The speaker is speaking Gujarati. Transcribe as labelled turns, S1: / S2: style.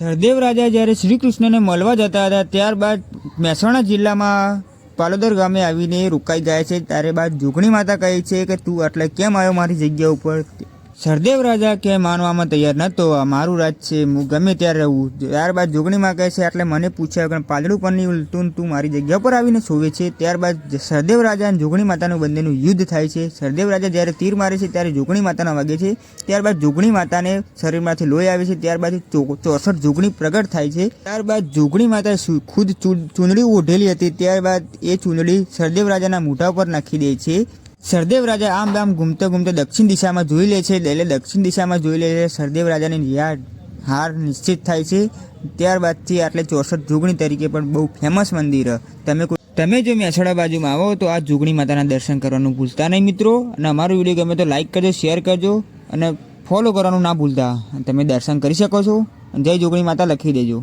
S1: સરદેવ રાજા જ્યારે શ્રી કૃષ્ણને મળવા જતા હતા, ત્યારબાદ મહેસાણા જિલ્લામાં પાલોદર ગામે આવીને રોકાઈ જાય છે. ત્યારે બાદ જોગણી માતા કહે છે કે, તું એટલે કેમ આવ્યો મારી જગ્યા ઉપર? સરદેવ રાજા કે માનવામાં તૈયાર નહોતો. આ મારું રાજ છે, હું ગમે ત્યારે રહું. ત્યારબાદ જોગણીમાં કહે છે એટલે મને પૂછ્યા કે પાલડું પરની ઉલટું તું મારી જગ્યા પર આવીને સોવે છે. ત્યારબાદ સરદેવ રાજા અને જોગણી માતાનું બંનેનું યુદ્ધ થાય છે. સરદેવ રાજા જ્યારે તીર મારે છે, ત્યારે જોગણી માતાના વાગે છે. ત્યારબાદ જોગણી માતાને શરીરમાંથી લોહી આવે છે. ત્યારબાદ ચોસઠ જોગણી પ્રગટ થાય છે. ત્યારબાદ જોગણી માતા ખુદ ચૂંદડી ઓઢેલી હતી. ત્યારબાદ એ ચૂંદડી સરદેવ રાજાના મોઢા પર નાખી દે છે. સરદેવ રાજા આમ આમ ઘૂમતે ઘૂમતે દક્ષિણ દિશામાં જોઈ લે છે. એટલે દક્ષિણ દિશામાં જોઈ લે છે, સરદેવ રાજાની યાદ હાર નિશ્ચિત થાય છે. ત્યારબાદથી આટલે ચોસઠ જોગણી તરીકે પણ બહુ ફેમસ મંદિર. તમે તમે જો મહેસાણા બાજુમાં આવો તો આ જોગણી માતાના દર્શન કરવાનું ભૂલતા નહીં મિત્રો. અને અમારો વીડિયો ગમે તો લાઈક કરજો શેર કરજો અને ફોલો કરવાનું ના ભૂલતા. તમે દર્શન કરી શકો છો. જય જોગણી માતા લખી દેજો.